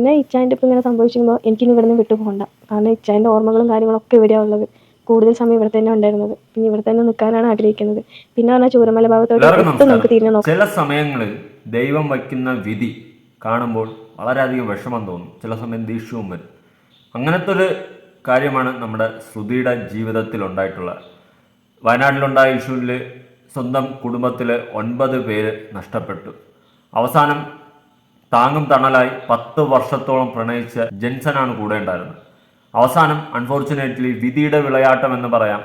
പിന്നെ ഇച്ചായന്റെ ഇപ്പം ഇങ്ങനെ സംഭവിച്ചിരുമ്പോൾ എനിക്കിനി ഇവിടെ നിന്ന് വിട്ടു പോകണ്ട കാരണം ഇച്ചായന്റെ ഓർമ്മകളും കാര്യങ്ങളും ഒക്കെ ഇവിടെയാണ് ഉള്ളത് കൂടുതൽ സമയം ഇവിടെ തന്നെ ഉണ്ടായിരുന്നത്. പിന്നെ ഇവിടെ തന്നെ നിൽക്കാനാണ് ആഗ്രഹിക്കുന്നത്. പിന്നെ പറഞ്ഞാൽ ചൂരമല ഭാഗത്തോട്ട് നമുക്ക് തിരിഞ്ഞു നോക്കാം. ചില സമയങ്ങളിൽ ദൈവം വയ്ക്കുന്ന വിധി കാണുമ്പോൾ വളരെയധികം വിഷമം തോന്നും. ചില സമയം ദേഷ്യവും വരും. അങ്ങനത്തെ ഒരു കാര്യമാണ് നമ്മുടെ ശ്രുതിയുടെ ജീവിതത്തിൽ ഉണ്ടായിട്ടുള്ളത് വയനാട്ടിലുണ്ടായ ഇഷ്യൂവിൽ സ്വന്തം കുടുംബത്തിലെ ഒൻപത് പേര് നഷ്ടപ്പെട്ടു. അവസാനം താങ്ങും തണലായി പത്ത് വർഷത്തോളം പ്രണയിച്ച ജെൻസനാണ് കൂടെ ഉണ്ടായിരുന്നത്. അവസാനം അൺഫോർച്ചുനേറ്റ്ലി വിധിയുടെ വിളയാട്ടം എന്ന് പറയാം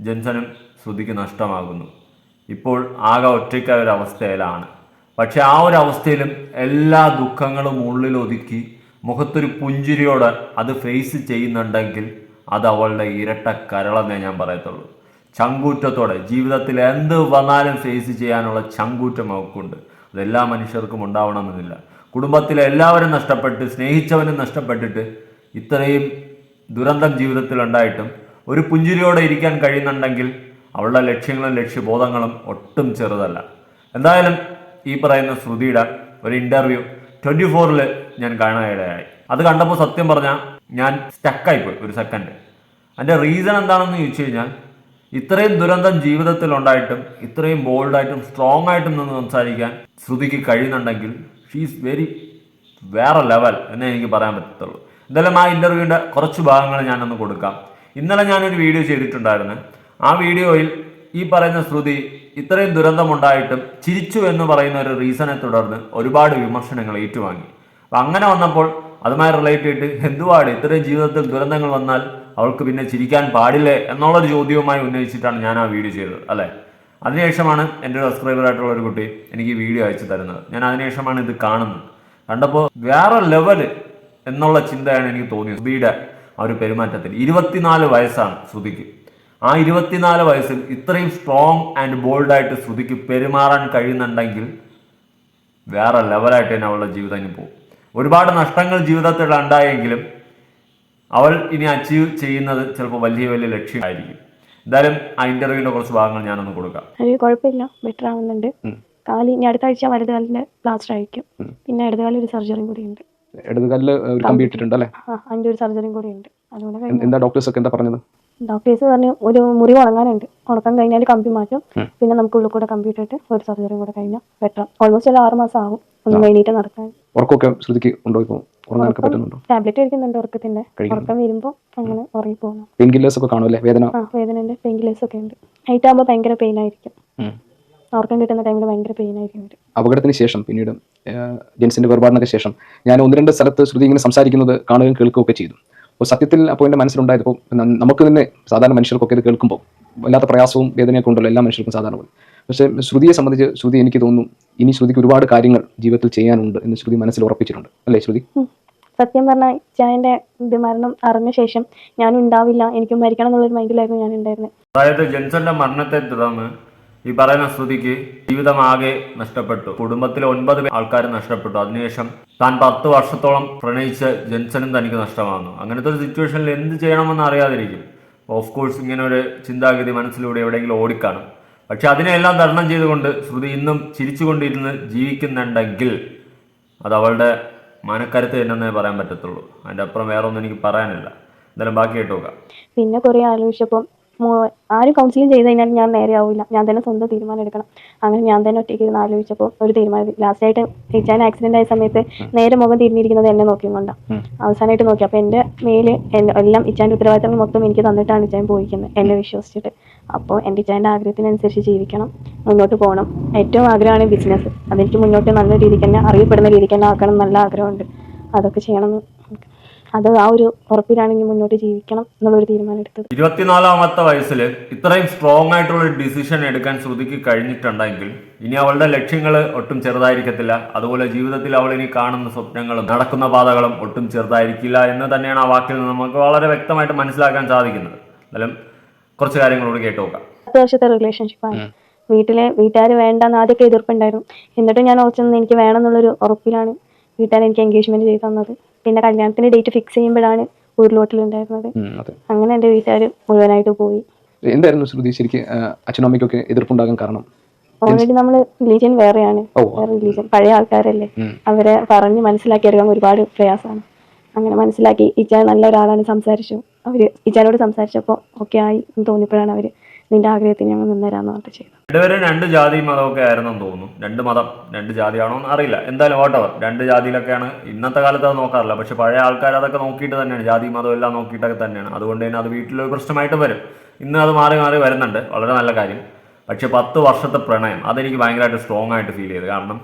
ജെൻസനും ശ്രുതിക്ക് നഷ്ടമാകുന്നു. ഇപ്പോൾ ആകെ ഒറ്റയ്ക്കായ ഒരു അവസ്ഥയിലാണ്. പക്ഷെ ആ ഒരു അവസ്ഥയിലും എല്ലാ ദുഃഖങ്ങളും ഉള്ളിൽ ഒതുക്കി മുഖത്തൊരു പുഞ്ചിരിയോടെ അത് ഫേസ് ചെയ്യുന്നുണ്ടെങ്കിൽ അത് അവളുടെ ഇരട്ട കരളെന്നേ ഞാൻ പറയത്തുള്ളൂ. ചങ്കൂറ്റത്തോടെ ജീവിതത്തിൽ എന്ത് വന്നാലും ഫേസ് ചെയ്യാനുള്ള ചങ്കൂറ്റം അവൾക്കുണ്ട്. അതെല്ലാ മനുഷ്യർക്കും ഉണ്ടാവണമെന്നില്ല. കുടുംബത്തിലെ എല്ലാവരും നഷ്ടപ്പെട്ട് സ്നേഹിച്ചവനും നഷ്ടപ്പെട്ടിട്ട് ഇത്രയും ദുരന്തം ജീവിതത്തിൽ ഉണ്ടായിട്ടും ഒരു പുഞ്ചിരിയോടെ ഇരിക്കാൻ കഴിയുന്നുണ്ടെങ്കിൽ അവളുടെ ലക്ഷ്യങ്ങളും ലക്ഷ്യബോധങ്ങളും ഒട്ടും ചെറുതല്ല. എന്തായാലും ഈ പറയുന്ന ശ്രുതിയുടെ ഒരു ഇന്റർവ്യൂ ട്വന്റി ഫോറിൽ ഞാൻ കാണാനിടയായി അത് കണ്ടപ്പോൾ സത്യം പറഞ്ഞാൽ ഞാൻ സ്റ്റക്കായിപ്പോയി ഒരു സെക്കൻഡ് അതിന്റെ റീസൺ എന്താണെന്ന് ചോദിച്ചു കഴിഞ്ഞാൽ ഇത്രയും ദുരന്തം ജീവിതത്തിൽ ഉണ്ടായിട്ടും ഇത്രയും ബോൾഡായിട്ടും സ്ട്രോങ് ആയിട്ടും നിന്ന് സംസാരിക്കാൻ ശ്രുതിക്ക് കഴിയുന്നുണ്ടെങ്കിൽ ഷീസ് വെരി വേറെ ലെവൽ എന്നേ എനിക്ക് പറയാൻ പറ്റത്തുള്ളൂ. എന്തായാലും ആ ഇന്റർവ്യൂവിന്റെ കുറച്ച് ഭാഗങ്ങൾ ഞാനൊന്ന് കൊടുക്കാം. ഇന്നലെ ഞാനൊരു വീഡിയോ ചെയ്തിട്ടുണ്ടായിരുന്നു. ആ വീഡിയോയിൽ ഈ പറയുന്ന ശ്രുതി ഇത്രയും ദുരന്തമുണ്ടായിട്ടും ചിരിച്ചു എന്ന് പറയുന്ന ഒരു റീസണെ തുടർന്ന് ഒരുപാട് വിമർശനങ്ങൾ ഏറ്റുവാങ്ങി. അപ്പം അങ്ങനെ വന്നപ്പോൾ അതുമായി റിലേറ്റ് ചെയ്തിട്ട് എന്തുവാട് ഇത്രയും ജീവിതത്തിൽ ദുരന്തങ്ങൾ വന്നാൽ അവൾക്ക് പിന്നെ ചിരിക്കാൻ പാടില്ലേ? എന്നുള്ളൊരു ചോദ്യവുമായി ഉന്നയിച്ചിട്ടാണ് ഞാൻ ആ വീഡിയോ ചെയ്തത് അല്ലേ? അതിനുശേഷമാണ് എന്റെ ഒരു സബ്സ്ക്രൈബർ ആയിട്ടുള്ള ഒരു കുട്ടി എനിക്ക് വീഡിയോ അയച്ചു തരുന്നത്. ഞാൻ അതിനുശേഷമാണ് ഇത് കാണുന്നത്. കണ്ടപ്പോൾ വേറെ ലെവൽ എന്നുള്ള ചിന്തയാണ് എനിക്ക് തോന്നിയത്. ശ്രുതിയുടെ ആ ഒരു പെരുമാറ്റത്തിൽ ഇരുപത്തിനാല് വയസ്സാണ് ശ്രുതിക്ക്. ആ ഇരുപത്തിനാല് വയസ്സിൽ ഇത്രയും സ്ട്രോങ് ആൻഡ് ബോൾഡായിട്ട് ശ്രുതിക്ക് പെരുമാറാൻ കഴിയുന്നുണ്ടെങ്കിൽ വേറെ ലെവലായിട്ട് തന്നെ അവളുടെ ജീവിതം ഇനി പോകും. ഒരുപാട് നഷ്ടങ്ങൾ ജീവിതത്തിൽ ഉണ്ടായെങ്കിലും അവൾ ഇനി അച്ചീവ് ചെയ്യുന്നത് ചിലപ്പോൾ വലിയ വലിയ ലക്ഷ്യമായിരിക്കും എന്തായാലും ആ ഇന്റർവ്യൂവിന്റെ കുറച്ച് ഭാഗങ്ങൾ ഞാനൊന്ന് കൊടുക്കാം. അത് കുഴപ്പമില്ല. ബെറ്റർ ആവുന്നുണ്ട്. കാലി ഇനി അടുത്ത ആഴ്ച വലത് കാലിന്റെ പ്ലാസ്റ്റർ ആയിരിക്കും. പിന്നെ ഇടത് കാലിൽ ഒരു സർജറിയും കൂടി ഉണ്ട് ഇടതുകാലിൽ ഒരു കമ്പ്യൂട്ടർ ഉണ്ട് അല്ലേ അതിന്റെ ഒരു സർജറിയും കൂടി ഉണ്ട് അതുകൊണ്ട് എന്താ ഡോക്ടേഴ്സ് ഒക്കെ എന്താ പറഞ്ഞത്? ഡോക്ടേഴ്സ് പറഞ്ഞു ഒരു മുറി ഉണങ്ങാനുണ്ട്. ഉണക്കം കഴിഞ്ഞാൽ കമ്പി മാറ്റും. പിന്നെ നമുക്ക് ഉള്ളിൽ കൂടെ കമ്പി ഇട്ടിട്ട് ഒരു സർജറി കൂടെ കഴിഞ്ഞാൽ ബെറ്റർ ഓൾമോസ്റ്റ് ഒരു ആറ് മാസം ആവും ഒന്ന് കഴിഞ്ഞിട്ട് നടക്കാൻ. ഉറക്കമൊക്കെ ശ്രുതിക്ക് ഉണ്ടോ ഇപ്പോൾ ഉറങ്ങാനൊക്കെ പറ്റുന്നുണ്ടോ? ടാബ്ലറ്റ് കഴിക്കുന്നുണ്ട് ഉറക്കത്തിന്റെ ഉറക്കം വരുമ്പോൾ അങ്ങനെ ഉറങ്ങി പോകണം പെയിൻ കില്ലേഴ്സ് ഒക്കെ കാണുമല്ലേ വേദന? ആ വേദനയുണ്ട്. പെയിൻ കില്ലേഴ്സ് ഒക്കെ ഉണ്ട്. നൈറ്റ് ആകുമ്പോൾ ഭയങ്കര പെയിൻ ആയിരിക്കും. ഉറക്കം കിട്ടുന്ന ടൈമിൽ ഭയങ്കര പെയിൻ ആയിരിക്കും അപകടത്തിന് ശേഷം പിന്നീട് ജെൻസിന്റെ വേർപാടിനൊക്കെ ശേഷം ഞാൻ ഒന്ന് രണ്ട് സ്ഥലത്ത് ശ്രുതി ഇങ്ങനെ സംസാരിക്കുന്നത് കാണുകയും കേൾക്കുകയൊക്കെ ചെയ്തു. അപ്പോൾ സത്യത്തിൽ അപ്പോൾ എന്റെ മനസ്സിലുണ്ടായത് ഇപ്പോൾ നമുക്ക് തന്നെ സാധാരണ മനുഷ്യർക്കൊക്കെ ഇത് കേൾക്കുമ്പോൾ വല്ലാത്ത പ്രയാസവും വേദനയൊക്കെ ഉണ്ടല്ലോ എല്ലാ മനുഷ്യർക്കും സാധാരണ പോലെ. പക്ഷേ ശ്രുതിയെ സംബന്ധിച്ച് ശ്രുതി എനിക്ക് തോന്നുന്നു ഇനി ശ്രുതിക്ക് ഒരുപാട് കാര്യങ്ങൾ ജീവിതത്തിൽ ചെയ്യാനുണ്ട് എന്ന് ശ്രുതി മനസ്സിൽ ഉറപ്പിച്ചിട്ടുണ്ട്. അല്ലേ ശ്രുതി? സത്യം പറഞ്ഞാൽ ചായന്റെ ഇത് മരണം അറിഞ്ഞ ശേഷം ഞാൻ ഉണ്ടാവില്ല എനിക്ക് മരിക്കണം എന്നുള്ളൊരു മൈൻഡിലായിരുന്നു ഞാൻ ഉണ്ടായിരുന്നത് അതായത് ജെൻസന്റെ മരണത്തെ തുടർന്ന് ഈ പറയുന്ന ശ്രുതിക്ക് ജീവിതമാകെ നഷ്ടപ്പെട്ടു. കുടുംബത്തിലെ ഒൻപത് ആൾക്കാർ നഷ്ടപ്പെട്ടു. അതിനുശേഷം താൻ പത്ത് വർഷത്തോളം പ്രണയിച്ച ജെൻസനും തനിക്ക് നഷ്ടമാകുന്നു അങ്ങനത്തെ ഒരു സിറ്റുവേഷനിൽ എന്ത് ചെയ്യണമെന്ന് അറിയാതിരിക്കും. ഓഫ് കോഴ്സ് ഇങ്ങനെ ഒരു ചിന്താഗതി മനസ്സിലൂടെ എവിടെയെങ്കിലും ഓടിക്കാണും. പക്ഷെ അതിനെല്ലാം തരണം ചെയ്തുകൊണ്ട് ശ്രുതി ഇന്നും ചിരിച്ചുകൊണ്ടിരുന്ന് ജീവിക്കുന്നുണ്ടെങ്കിൽ അത് അവളുടെ മനക്കരുത്ത് തന്നെന്നേ പറയാൻ പറ്റത്തുള്ളൂ. അതിന്റെ അപ്പുറം വേറെ ഒന്നും എനിക്ക് പറയാനില്ല. എന്തായാലും ബാക്കി കേട്ടു പിന്നെ കുറെ ആലോചിച്ചപ്പോൾ മോ- ആരും കൗൺസിലിംഗ് ചെയ്ത് കഴിഞ്ഞാൽ ഞാൻ നേരെ ആവില്ല ഞാൻ തന്നെ സ്വന്തം തീരുമാനം എടുക്കണം. അങ്ങനെ ഞാൻ തന്നെ ഒറ്റയ്ക്ക് ഇരുന്ന് ആലോചിച്ചപ്പോൾ ഒരു തീരുമാനം ലാസ്റ്റായിട്ട് ചേച്ചാൻ ആക്സിഡന്റ് ആയ സമയത്ത് നേരെ മുഖം തിരിഞ്ഞിരിക്കുന്നത് എന്നെ നോക്കിക്കൊണ്ടാണ് അവസാനമായിട്ട് നോക്കി. അപ്പോൾ എന്റെ മേൽ എല്ലാം ഇച്ചാന്റെ ഉത്തരവാദിത്തങ്ങൾ മൊത്തം എനിക്ക് തന്നിട്ടാണ് ഇച്ചാൻ പോയിക്കുന്നത് എന്നെ വിശ്വസിച്ചിട്ട്. അപ്പോൾ എന്റെ ഇച്ചാന്റെ ആഗ്രഹത്തിനനുസരിച്ച് ജീവിക്കണം മുന്നോട്ട് പോകണം. ഏറ്റവും ആഗ്രഹമാണ് ബിസിനസ് അതെനിക്ക് മുന്നോട്ട് നല്ല രീതിക്ക് തന്നെ അറിയപ്പെടുന്ന രീതിക്ക് തന്നെ ആക്കണം നല്ല ആഗ്രഹമുണ്ട്. അതൊക്കെ ചെയ്യണം എന്ന് അത് ആ ഒരു ഉറപ്പിലാണ് ഇനി മുന്നോട്ട് ജീവിക്കണം എന്നുള്ളൊരു തീരുമാനം എടുത്തത് ഇരുപത്തിനാലാമത്തെ വയസ്സിൽ ഇത്രയും സ്ട്രോങ് ആയിട്ടുള്ള ഒരു ഡിസിഷൻ എടുക്കാൻ ശ്രുതിക്ക് കഴിഞ്ഞിട്ടുണ്ടെങ്കിൽ ഇനി അവളുടെ ലക്ഷ്യങ്ങൾ ഒട്ടും ചെറുതായിരിക്കത്തില്ല. അതുപോലെ ജീവിതത്തിൽ അവൾ ഇനി കാണുന്ന സ്വപ്നങ്ങളും നടക്കുന്ന പാതകളും ഒട്ടും ചെറുതായിരിക്കില്ല എന്ന് തന്നെയാണ് ആ വാക്കിൽ നിന്ന് നമുക്ക് വളരെ വ്യക്തമായിട്ട് മനസ്സിലാക്കാൻ സാധിക്കുന്നത്. എന്നാലും കുറച്ച് കാര്യങ്ങളോട് കേട്ട് നോക്കാം. പത്ത് വർഷത്തെ റിലേഷൻഷിപ്പാണ് വീട്ടിലെ വീട്ടുകാർ വേണ്ടെന്ന് ആദ്യമൊക്കെ എതിർപ്പുണ്ടായിരുന്നു. എന്നിട്ടും ഞാൻ ഉറച്ചു എനിക്ക് വേണം എന്നുള്ളൊരു ഉറപ്പിലാണ് വീട്ടുകാർ എനിക്ക് എൻഗേജ്മെന്റ് ചെയ്തു തന്നത്. പിന്നെ കല്യാണത്തിന്റെ ഡേറ്റ് ഫിക്സ് ചെയ്യുമ്പോഴാണ് ഉരുളോട്ടിലുണ്ടായിരുന്നത് അങ്ങനെ എന്റെ വീട്ടുകാർ മുഴുവനായിട്ട് പോയി. എന്തായിരുന്നു ശ്രുതി? ശരിക്കും അച്ഛനും അമ്മയ്ക്കൊക്കെ എതിർപ്പുണ്ടാകാൻ കാരണം? ഓൾറെഡി നമ്മൾ റിലീജിയൻ വേറെയാണ്. വേറെ റിലീജിയൻ പഴയ ആൾക്കാരല്ലേ. അവരെ പറഞ്ഞ് മനസ്സിലാക്കി എടുക്കാൻ ഒരുപാട് പ്രയാസമാണ്. അങ്ങനെ മനസ്സിലാക്കി ഇച്ചാൻ നല്ല ഒരാളാണ് സംസാരിച്ചു. അവർ ഇച്ചാനോട് സംസാരിച്ചപ്പോൾ ഓക്കെ ആയി എന്ന് തോന്നിയപ്പോഴാണ് അവർ നിന്റെ ആഗ്രഹത്തിന് ഞങ്ങൾ നിന്നരാന്ന് പറഞ്ഞിട്ട് ചെയ്തത് രണ്ടുപേരും രണ്ട് ജാതി മതമൊക്കെ ആയിരുന്നെന്ന് തോന്നുന്നു. രണ്ട് മതം രണ്ട് ജാതിയാണോ എന്ന് അറിയില്ല. എന്തായാലും വാട്ടവർ രണ്ട് ജാതിയിലൊക്കെയാണ് ഇന്നത്തെ കാലത്ത് അത് നോക്കാറില്ല. പക്ഷെ പഴയ ആൾക്കാർ അതൊക്കെ നോക്കിയിട്ട് തന്നെയാണ്. ജാതി മതം എല്ലാം നോക്കിയിട്ടൊക്കെ തന്നെയാണ്. അതുകൊണ്ട് തന്നെ അത് വീട്ടിലൊരു പ്രശ്നമായിട്ട് വരും. ഇന്ന് അത് മാറി മാറി വരുന്നുണ്ട്. വളരെ നല്ല കാര്യം. പക്ഷെ പത്ത് വർഷത്തെ പ്രണയം അതെനിക്ക് ഭയങ്കരമായിട്ട് സ്ട്രോങ് ആയിട്ട് ഫീൽ ചെയ്ത്. കാരണം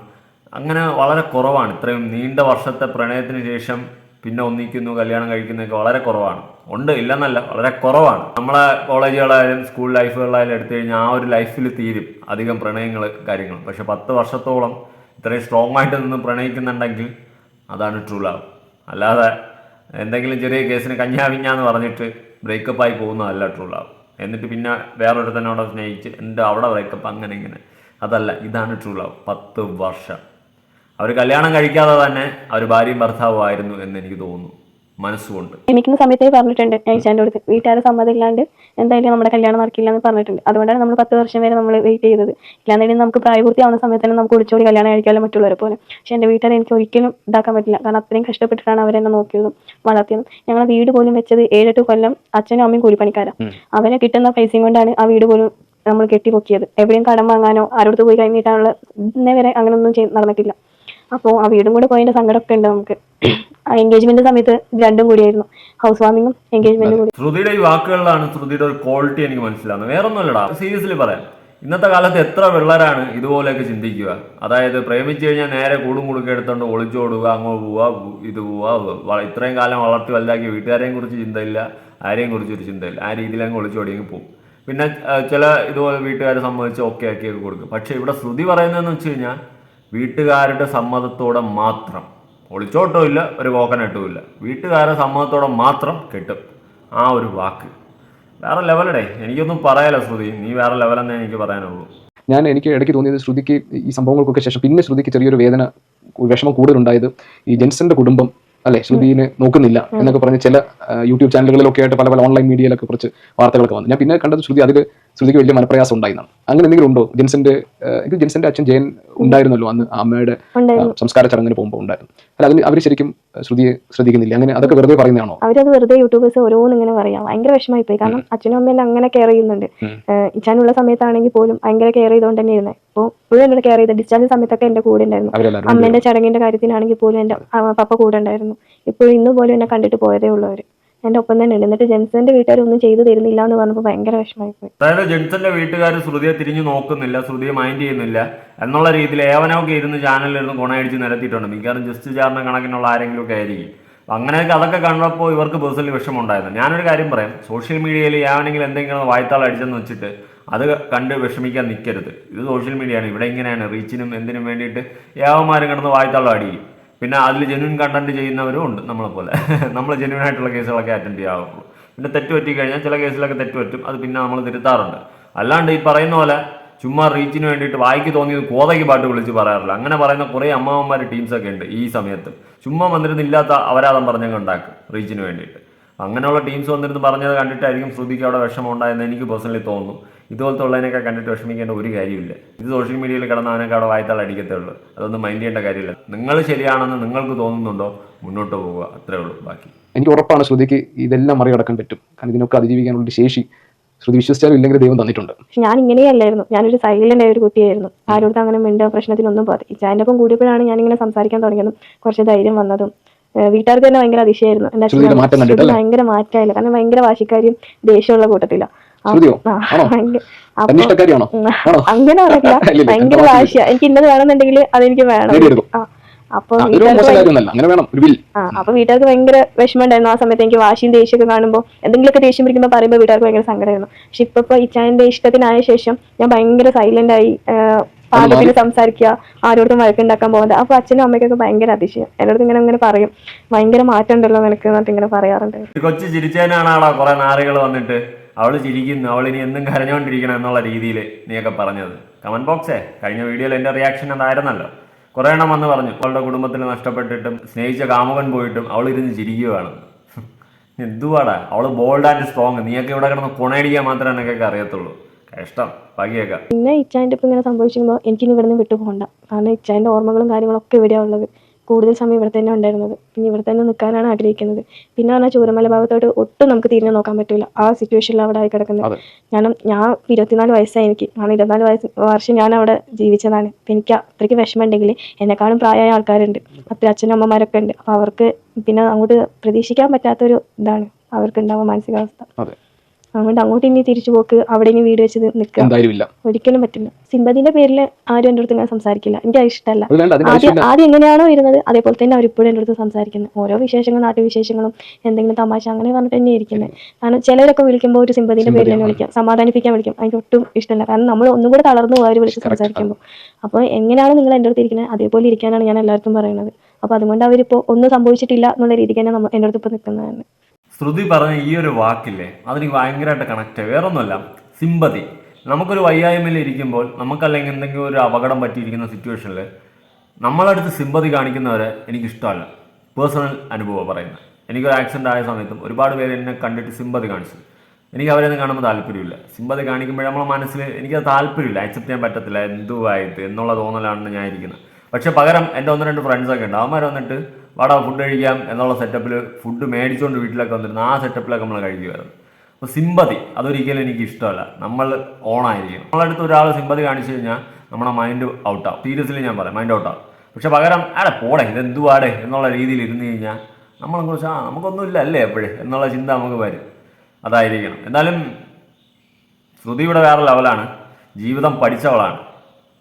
അങ്ങനെ വളരെ കുറവാണ്. ഇത്രയും നീണ്ട വർഷത്തെ പ്രണയത്തിന് ശേഷം പിന്നെ ഒന്നിക്കുന്നു കല്യാണം കഴിക്കുന്നതൊക്കെ വളരെ കുറവാണ്. ഉണ്ട് ഇല്ലെന്നല്ല വളരെ കുറവാണ്. നമ്മളെ കോളേജുകളായാലും സ്കൂൾ ലൈഫുകളായാലും എടുത്തു കഴിഞ്ഞാൽ ആ ഒരു ലൈഫിൽ തീരും അധികം പ്രണയങ്ങൾ കാര്യങ്ങൾ പക്ഷെ പത്ത് വർഷത്തോളം ഇത്രയും സ്ട്രോങ് ആയിട്ട് നിന്ന് പ്രണയിക്കുന്നുണ്ടെങ്കിൽ അതാണ് ട്രൂ ലവ് അല്ലാതെ എന്തെങ്കിലും ചെറിയ കേസിന് കഞ്ഞാവിഞ്ഞാന്ന് പറഞ്ഞിട്ട് ബ്രേക്കപ്പ് ആയി പോകുന്നതല്ല ട്രൂ ലവ് എന്നിട്ട് പിന്നെ വേറൊരുത്തനോടെ സ്നേഹിച്ച് എന്റെ അവിടെ ബ്രേക്കപ്പ് അങ്ങനെ ഇങ്ങനെ. അതല്ല ഇതാണ് ട്രൂ ലവ് പത്ത് വർഷം. അവർ കല്യാണം കഴിക്കാതെ തന്നെ അവർ ഭാര്യയും ഭർത്താവും ആയിരുന്നു എന്ന് എനിക്ക് തോന്നുന്നു. മനസ്സുകൊണ്ട്. ക്ഷമിക്കുന്ന സമയത്തേ പറഞ്ഞിട്ടുണ്ട് ഞാൻ ഇച്ചാന്റെ അടുത്ത് വീട്ടുകാരെ സമ്മതം ഇല്ലാണ്ട് എന്തായാലും നമ്മുടെ കല്യാണം നടക്കില്ല എന്ന് പറഞ്ഞിട്ടുണ്ട്. അതുകൊണ്ടാണ് നമ്മൾ പത്ത് വർഷം വരെ നമ്മൾ വെയിറ്റ് ചെയ്തത്. ഇല്ലാന്നുണ്ടെങ്കിൽ നമുക്ക് പ്രായപൂർത്തിയാവുന്ന സമയത്ത് തന്നെ നമുക്ക് ഒളിച്ചോടി കല്യാണം കഴിക്കാമല്ലോ മറ്റുള്ളവരെ പോലെ. പക്ഷെ എന്റെ വീട്ടുകാരെ എനിക്ക് ഒരിക്കലും ഇതാക്കാൻ പറ്റില്ല. കാരണം അത്രയും കഷ്ടപ്പെട്ടിട്ടാണ് അവരെന്നെ നോക്കിയതും വളർത്തിയതും. ഞങ്ങൾ വീട് പോലും വെച്ചത് ഏഴെട്ട് കൊല്ലം അച്ഛനും അമ്മയും കൂലിപ്പണിക്കാരാണ് ഉം. അവരെ കിട്ടുന്ന പൈസയും കൊണ്ടാണ് ആ വീട് പോലും നമ്മൾ കെട്ടിപ്പൊക്കിയത്. എവിടെയും കടം വാങ്ങാനോ ആരോടത്ത് പോയി കഴിഞ്ഞിട്ടാണുള്ള ഇന്നേ വരെ അങ്ങനെയൊന്നും ചെയ്ത് നടന്നിട്ടില്ല. അപ്പോൾ ആ വീടും കൂടെ പോയതിന്റെ സങ്കടമൊക്കെ ഉണ്ട് നമുക്ക്. ആ എൻഗേജ്മെന്റ് സമയത്ത് രണ്ടും കൂടിയായിരുന്നു. ഹൗസ് വാമിങ്ങും എൻഗേജ്മെന്റും കൂടി. ശ്രുതിയുടെ ഈ വാക്കുകളിലാണ് ശ്രുതിയുടെ ഒരു ക്വാളിറ്റി എനിക്ക് മനസ്സിലാവുന്നത്. വേറെ ഒന്നുമല്ലടാ സീരിയസ്ലി പറയാം. ഇന്നത്തെ കാലത്ത് എത്ര പിള്ളേരാണ് ഇതുപോലെയൊക്കെ ചിന്തിക്കുക. അതായത് പ്രേമിച്ചു കഴിഞ്ഞാൽ നേരെ കൂടും കുടുക്ക എടുത്തോണ്ട് ഒളിച്ചോടുക അങ്ങോട്ട് പോവുക ഇത് പോവുക ഇത്രയും കാലം വളർത്തി വലുതാക്കി വീട്ടുകാരെയും കുറിച്ച് ചിന്തയില്ല ആരെയും കുറിച്ച് ഒരു ചിന്തയില്ല. ആ രീതിയിൽ അങ്ങ് ഒളിച്ചോടിയെങ്കിൽ പോകും. പിന്നെ ചില ഇതുപോലെ വീട്ടുകാരെ സംബന്ധിച്ച് ഓക്കെ ആക്കിയൊക്കെ കൊടുക്കും. പക്ഷെ ഇവിടെ ശ്രുതി പറയുന്നതെന്ന് വെച്ച് കഴിഞ്ഞാൽ വീട്ടുകാരുടെ സമ്മതത്തോടെ മാത്രം. ഒളിച്ചോട്ടവും ഇല്ല ഒരു കോക്കനട്ടും ഇല്ല വീട്ടുകാരുടെ സമ്മതത്തോടെ മാത്രം കിട്ടും. ആ ഒരു വാക്ക്. വേറെ ലെവലടേ എനിക്കൊന്നും പറയാലോ ശ്രുതി. നീ വേറെ ലെവലെന്നേ എനിക്ക് പറയാനുള്ളൂ. ഞാൻ എനിക്ക് ഇടയ്ക്ക് തോന്നിയത് ശ്രുതിക്ക് ഈ സംഭവങ്ങൾക്കൊക്കെ ശേഷം പിന്നെ ശ്രുതിക്ക് ചെറിയൊരു വേദന വിഷമം കൂടുതലുണ്ടായത് ഈ ജെൻസന്റെ കുടുംബം അല്ലെ ശ്രുതിനെ നോക്കുന്നില്ല എന്നൊക്കെ പറഞ്ഞ് ചില യൂട്യൂബ് ചാനലുകളിലൊക്കെ ആയിട്ട് പല പല ഓൺലൈൻ മീഡിയയിലൊക്കെ കുറച്ച് വാർത്തകളൊക്കെ വന്നു. ഞാൻ പിന്നെ കണ്ടത് ശ്രുതി അതിൽ ശ്രുതിക്ക് വലിയ മനപ്രയാസം ഉണ്ടായിരുന്നാണ് അങ്ങനെ എന്തെങ്കിലും ഉണ്ടോ? ജെൻസന്റെ എനിക്ക് ജെൻസന്റെ അച്ഛൻ ജയൻ ഉണ്ടായിരുന്നല്ലോ അന്ന് അമ്മയുടെ സംസ്കാര ചടങ്ങിന് പോകുമ്പോൾ ഉണ്ടായിരുന്നു. അല്ല അതിന് അവർ ശരിക്കും ശ്രുതിയെ ശ്രദ്ധിക്കുന്നില്ല? അങ്ങനെ അതൊക്കെ വെറുതെ പറയുന്നതാണോ? അവരത് വെറുതെ യൂട്യൂബേഴ്സ് ഓരോന്ന് ഇങ്ങനെ പറയാം. ഭയങ്കര വിഷമമായി പോയി. കാരണം അച്ഛനും അമ്മയും അങ്ങനെ കെയർ ചെയ്യുന്നുണ്ട്. ഇച്ഛാനുള്ള ഇച്ചാനുള്ള സമയത്താണെങ്കിൽ പോലും ഭയങ്കര കെയർ ചെയ്തുകൊണ്ട് തന്നെ ഇരുന്നത് അപ്പോൾ ഇപ്പോഴും എന്നോട് കെയർ ചെയ്ത. ഡിസ്ചാർജ് സമയത്തൊക്കെ എന്റെ കൂടെ ഉണ്ടായിരുന്നു. അമ്മേന്റെ ചടങ്ങിന്റെ കാര്യത്തിനാണെങ്കിൽ പോലും എന്റെ പപ്പ കൂടെ ഉണ്ടായിരുന്നു. ഇപ്പോഴും ഇന്ന് പോലും എന്നെ കണ്ടിട്ട് പോയതേ ഉള്ളവര് എന്റെ ഒപ്പം തന്നെ ഉണ്ട്. എന്നിട്ട് ജെൻസന്റെ വീട്ടുകാർ ഒന്നും ചെയ്തു തരുന്നില്ല എന്ന് പറഞ്ഞപ്പോൾ ഭയങ്കര വിഷമമായി അതായത് ജെൻസന്റെ വീട്ടുകാർ ശ്രുതിയെ തിരിഞ്ഞു നോക്കുന്നില്ല ശ്രുതിയെ മൈൻഡ് ചെയ്യുന്നില്ല. എന്നുള്ള രീതിയിൽ ഏവനൊക്കെ ഇരുന്ന് ചാനലിലിരുന്ന് ഗുണയടിച്ച് നിരത്തിയിട്ടുണ്ട്. മിക്കവാറും ജസ്റ്റ് ചാർന്ന കണക്കിനുള്ള ആരെങ്കിലും ഒക്കെ ആയിരിക്കും അങ്ങനെയൊക്കെ അതൊക്കെ കണ്ടപ്പോൾ ഇവർക്ക് പേഴ്സണലി വിഷമമുണ്ടായിരുന്നു. ഞാനൊരു കാര്യം പറയാം. സോഷ്യൽ മീഡിയയിൽ ഏവനെങ്കിലും എന്തെങ്കിലും വായ്ത്താൾ അടിച്ചെന്ന് വെച്ചിട്ട് അത് കണ്ട് വിഷമിക്കാൻ നിൽക്കരുത് ഇത് സോഷ്യൽ മീഡിയയാണ് ഇവിടെ ഇങ്ങനെയാണ്. റീച്ചിനും എന്തിനും വേണ്ടിയിട്ട് ഏവന്മാരും കിടന്ന് വായ്ത്താളം അടിയും പിന്നെ അതിൽ ജെനുവിൻ കണ്ടന്റ് ചെയ്യുന്നവരും ഉണ്ട് നമ്മളെ പോലെ. നമ്മൾ ജെനുവിൻ ആയിട്ടുള്ള കേസുകളൊക്കെ അറ്റൻഡ് ചെയ്യാറുള്ളൂ. പിന്നെ തെറ്റ് പറ്റി കഴിഞ്ഞാൽ ചില കേസിലൊക്കെ തെറ്റ് പറ്റും. അത് പിന്നെ നമ്മൾ തിരുത്താറുണ്ട്. അല്ലാണ്ട് ഈ പറയുന്ന പോലെ ചുമ്മാ റീച്ചിന് വേണ്ടിയിട്ട് വായിക്ക് തോന്നിയത് കോതയ്ക്ക് പാട്ട് വിളിച്ച് പറയാറില്ല. അങ്ങനെ പറയുന്ന കുറേ ടീംസ് ടീംസൊക്കെ ഉണ്ട് ഈ സമയത്ത്. ചുമ്മാ വന്നിരുന്ന് ഇല്ലാത്ത അപരാധം പറഞ്ഞങ്ങ് ഉണ്ടാക്കും റീച്ചിന് വേണ്ടിയിട്ട്. അങ്ങനെയുള്ള ടീംസ് വന്നിരുന്ന് പറഞ്ഞത് കണ്ടിട്ടായിരിക്കും ശ്രുതിക്ക് അവിടെ വിഷമം ഉണ്ടായെന്ന് എനിക്ക് പേഴ്സണലി തോന്നുന്നു ഇതുപോലത്തെ ഉള്ളതിനൊക്കെ കണ്ടിട്ട് വിഷമിക്കേണ്ട ഒരു കാര്യമില്ല ഇത് സോഷ്യൽ മീഡിയയിൽ കിടന്ന് അവനൊക്കെ അവിടെ വായത്താൾ അടിക്കത്തേ ഉള്ളൂ അതൊന്നും മൈൻഡ് ചെയ്യേണ്ട കാര്യമില്ല. നിങ്ങൾ ശരിയാണെന്ന് നിങ്ങൾക്ക് തോന്നുന്നുണ്ടോ? മുന്നോട്ട് പോവുക. അത്രേ ഉള്ളൂ. ബാക്കി. എനിക്ക് ഉറപ്പാണ് ശ്രുതിക്ക് ഇതെല്ലാം മറികടക്കാൻ പറ്റും. കാരണം ഇതിനൊക്കെ അതിജീവിക്കാനുള്ള ശേഷി ശ്രുതി വിശ്വസിച്ചാലും ഇല്ലെങ്കിൽ ദൈവം തന്നിട്ടുണ്ട്. പക്ഷെ ഞാൻ ഇങ്ങനെയല്ലായിരുന്നു. ഞാനൊരു സൈലന്റ് ആയ ഒരു കുട്ടിയായിരുന്നു. ആരോടും അങ്ങനെ മിണ്ടോ പ്രശ്നത്തിനൊന്നും പോകാതെ. ഇച്ചാന്റെ ഒപ്പം കൂടിയപ്പോഴാണ് ഞാൻ ഇങ്ങനെ സംസാരിക്കാൻ തുടങ്ങിയതും കുറച്ച് ധൈര്യം വന്നതും. വീട്ടുകാർക്ക് തന്നെ ഭയങ്കര അതിശയായിരുന്നു ശ്രുതി ഭയങ്കര മാറ്റമായില്ല. കാരണം ഭയങ്കര വാശിക്കാരിയും ദേഷ്യമുള്ള കൂട്ടത്തില. ശ്രുതിയോ? ആണോ? അങ്ങനെ ഭയങ്കര എനിക്ക് ഇന്നത് വേണമെന്നുണ്ടെങ്കിൽ അതെനിക്ക് വേണം. അപ്പൊ വീട്ടുകാർക്ക് ഭയങ്കര- കാര്യമൊന്നല്ല അങ്ങനെ വേണം ഒരു വിൽ ആ അപ്പൊ വീട്ടുകാർക്ക് ഭയങ്കര വിഷമം ഉണ്ടായിരുന്നു ആ സമയത്ത്. എനിക്ക് വാശിയും ദേഷ്യമൊക്കെ കാണുമ്പോൾ എന്തെങ്കിലുമൊക്കെ ദേഷ്യം പിടിക്കുമ്പോൾ പറയുമ്പോൾ വീട്ടുകാർക്ക് ഭയങ്കര സങ്കടമായിരുന്നു. പക്ഷെ ഇപ്പൊ ഇപ്പൊ ഇച്ചാന്റെ ഇഷ്ടത്തിനായ ശേഷം ഞാൻ ഭയങ്കര സൈലന്റ് ആയി പാകത്തിൽ സംസാരിക്കുക ആരോടും വഴക്കുണ്ടാക്കാൻ പോകുന്നത് അപ്പൊ അച്ഛനും അമ്മയ്ക്കൊക്കെ ഭയങ്കര അതിശയം. എന്നോട് ഇങ്ങനെ ഇങ്ങനെ പറയും. ഭയങ്കര മാറ്റം ഉണ്ടല്ലോ നിനക്ക് എന്നിട്ട് ഇങ്ങനെ പറയാറുണ്ട്. കൊച്ചു ചിരിച്ചാനാണോ കുറെ നാറികൾ വന്നിട്ട്. അവൾ ചിരിക്കുന്നു അവൾ ഇനി എന്നും കരഞ്ഞുകൊണ്ടിരിക്കണം എന്നുള്ള രീതിയിൽ നീയൊക്കെ പറഞ്ഞത്. കമന്റ് ബോക്സേ കഴിഞ്ഞ വീഡിയോയിൽ എന്റെ റിയാക്ഷൻ അതായിരുന്നല്ലോ. കുറേ എണ്ണം വന്ന് പറഞ്ഞു. അവളുടെ കുടുംബത്തിൽ നഷ്ടപ്പെട്ടിട്ടും സ്നേഹിച്ച കാമുകൻ പോയിട്ടും അവൾ ഇരുന്ന് ചിരിക്കുകയാണ്. എന്തുവാടാ? അവൾ ബോൾഡ് ആൻഡ് സ്ട്രോങ് നീയൊക്കെ ഇവിടെ കിടന്ന് കുണയടിക്കാൻ മാത്രമേ എനിക്കൊക്കെ അറിയത്തുള്ളൂ. കഷ്ടം. പകിയൊക്കെ പിന്നെ ഇച്ചാന്റെ ഇപ്പം ഇങ്ങനെ സംഭവിച്ചുമ്പോൾ എനിക്കിനി ഇവിടെ വിട്ടു പോകണ്ട കാരണം ഇച്ചാന്റെ ഓർമ്മകളും കാര്യങ്ങളൊക്കെ ഇവിടെയാണ് ഉള്ളത്. കൂടുതൽ സമയം ഇവിടെ തന്നെ ഉണ്ടായിരുന്നത്. പിന്നെ ഇവിടെ തന്നെ നിൽക്കാനാണ് ആഗ്രഹിക്കുന്നത്. പിന്നെ പറഞ്ഞാൽ ചൂരമല ഭാഗത്തോട്ട് ഒട്ടും നമുക്ക് തിരിഞ്ഞു നോക്കാൻ പറ്റില്ല ആ സിറ്റുവേഷനിൽ അവിടെ ആയി കിടക്കുന്നത്. ഞാൻ കാരണം ഞാൻ ഇരുപത്തിനാല് വയസ്സായി എനിക്ക്. കാരണം ഇരുപത്തിനാല് വയസ്സ് വർഷം ഞാൻ അവിടെ ജീവിച്ചതാണ്. അപ്പം എനിക്ക് അത്രയ്ക്ക് വിഷമം ഉണ്ടെങ്കിൽ എന്നെക്കാളും പ്രായമായ ആൾക്കാരുണ്ട്. അത്ര അച്ഛനും അമ്മമാരൊക്കെ ഉണ്ട്. അപ്പോൾ അവർക്ക് പിന്നെ അങ്ങോട്ട് പ്രതീക്ഷിക്കാൻ പറ്റാത്തൊരു ഇതാണ്. അവർക്ക് ഉണ്ടാവുക മാനസികാവസ്ഥ. അതെ. അതുകൊണ്ട് അങ്ങോട്ട് ഇനി തിരിച്ചു പോക്ക് അവിടെ ഇനി വീട് വെച്ച് നിൽക്കുക. ഒരിക്കലും പറ്റില്ല. സിമ്പതിന്റെ പേരിൽ ആരും എന്റെ അടുത്ത് ഞാൻ സംസാരിക്കില്ല. എനിക്ക് അത് ഇഷ്ടമല്ല. അതിന് ആദ്യം ആദ്യം എങ്ങനെയാണോ ഇരുന്നത് അതേപോലെ തന്നെ അവരിപ്പോഴും എന്റെ അടുത്ത് സംസാരിക്കുന്നത് ഓരോ വിശേഷങ്ങളും നാട്ടുവിശേഷങ്ങളും എന്തെങ്കിലും തമാശ അങ്ങനെ പറഞ്ഞിട്ട് തന്നെ ഇരിക്കുന്നത് കാരണം ചിലരൊക്കെ വിളിക്കുമ്പോൾ ഒരു സിമ്പതിന്റെ പേരിൽ തന്നെ വിളിക്കാം. സമാധാനിപ്പിക്കാൻ വിളിക്കും. എനിക്ക് ഒട്ടും ഇഷ്ടമല്ല. കാരണം നമ്മൾ ഒന്നും കൂടെ തളർന്നു അവർ വിളിച്ച് സംസാരിക്കുമ്പോൾ. അപ്പോൾ എങ്ങനെയാണ് നിങ്ങൾ എന്റെ അടുത്ത് ഇരിക്കുന്നത് അതേപോലെ ഇരിക്കാനാണ് ഞാൻ എല്ലാവർക്കും പറയുന്നത്. അപ്പോൾ അതുകൊണ്ട് അവരിപ്പോ ഒന്നും സംഭവിച്ചിട്ടില്ല എന്നുള്ള രീതിക്ക് തന്നെ നമ്മൾ എന്റെ അടുത്ത് ഇപ്പോൾ നിൽക്കുന്നതാണ് ശ്രുതി പറഞ്ഞ ഈ ഒരു വാക്കില്ലേ അതെനിക്ക് ഭയങ്കരമായിട്ട് കണക്ട് വേറൊന്നുമല്ല സിമ്പതി നമുക്കൊരു വയ്യായ്മയിൽ ഇരിക്കുമ്പോൾ നമുക്കല്ലെങ്കിൽ എന്തെങ്കിലും ഒരു അപകടം പറ്റിയിരിക്കുന്ന സിറ്റുവേഷനിൽ നമ്മളടുത്ത് സിമ്പതി കാണിക്കുന്നവരെ എനിക്കിഷ്ടമല്ല. പേഴ്സണൽ അനുഭവം പറയുന്നത്. എനിക്കൊരു ആക്സിഡന്റ് ആയ സമയത്തും ഒരുപാട് പേര് എന്നെ കണ്ടിട്ട് സിമ്പതി കാണിച്ചു. എനിക്ക് അവരെയൊന്നും കാണുമ്പോൾ താല്പര്യമില്ല. സിമ്പതി കാണിക്കുമ്പോൾ നമ്മളെ മനസ്സിൽ എനിക്കത് താല്പര്യമില്ല. അക്സെപ്റ്റ് ചെയ്യാൻ പറ്റത്തില്ല. എന്തുവായിട്ട് എന്നുള്ള തോന്നലാണ് ഞാൻ ഇരിക്കുന്നത് പക്ഷേ പകരം എന്റെ ഒന്ന് രണ്ട് ഫ്രണ്ട്സൊക്കെ ഉണ്ട്. അവന്മാർ വന്നിട്ട് വാടാ ഫുഡ് കഴിക്കാം എന്നുള്ള സെറ്റപ്പിൽ ഫുഡ് മേടിച്ചുകൊണ്ട് വീട്ടിലൊക്കെ വന്നിരുന്നു. ആ സെറ്റപ്പിലൊക്കെ നമ്മൾ കഴിക്കുമായിരുന്നു അപ്പോൾ സിമ്പതി അതൊരിക്കലും എനിക്ക് ഇഷ്ടമല്ല. നമ്മൾ ഓണായിരിക്കണം നമ്മളടുത്ത് ഒരാൾ സിമ്പതി കാണിച്ചു കഴിഞ്ഞാൽ നമ്മുടെ മൈൻഡ് ഔട്ടാവും സീരിയസ്ലി ഞാൻ പറയാം മൈൻഡ് ഔട്ടാവും പക്ഷെ പകരം ആടെ പോടെ ഇതെന്തുവാടെ? എന്നുള്ള രീതിയിൽ ഇരുന്ന് കഴിഞ്ഞാൽ നമ്മളെ കുറിച്ച് ആ നമുക്കൊന്നുമില്ല അല്ലേ എപ്പോഴും? എന്നുള്ള ചിന്ത നമുക്ക് വരും. അതായിരിക്കണം. എന്നാലും ശ്രുതിയുടെ വേറെ ലെവലാണ് ജീവിതം പഠിച്ചവളാണ്.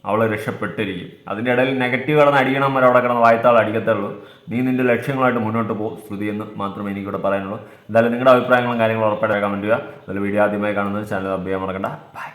അവൾ രക്ഷപ്പെട്ടിരിക്കും. അതിന്റെ ഇടയിൽ നെഗറ്റീവ് കിടന്ന് അടിക്കണം വരെ അവിടെ കിടന്ന് വായത്താൾ അടിക്കത്തുള്ളൂ. നീ നിന്റെ ലക്ഷ്യങ്ങളായിട്ട് മുന്നോട്ട് പോകും ശ്രുതി എന്ന് മാത്രമേ എനിക്കിവിടെ പറയാനുള്ളൂ. എന്തായാലും നിങ്ങളുടെ അഭിപ്രായങ്ങളും കാര്യങ്ങളും ഉറപ്പായിട്ട് കമന്റ് ചെയ്യുക. അതിൽ വീഡിയോ ആദ്യമായി കാണുന്നത് ചാനൽ അഭ്യാസം മറക്കണ്ട. ബൈ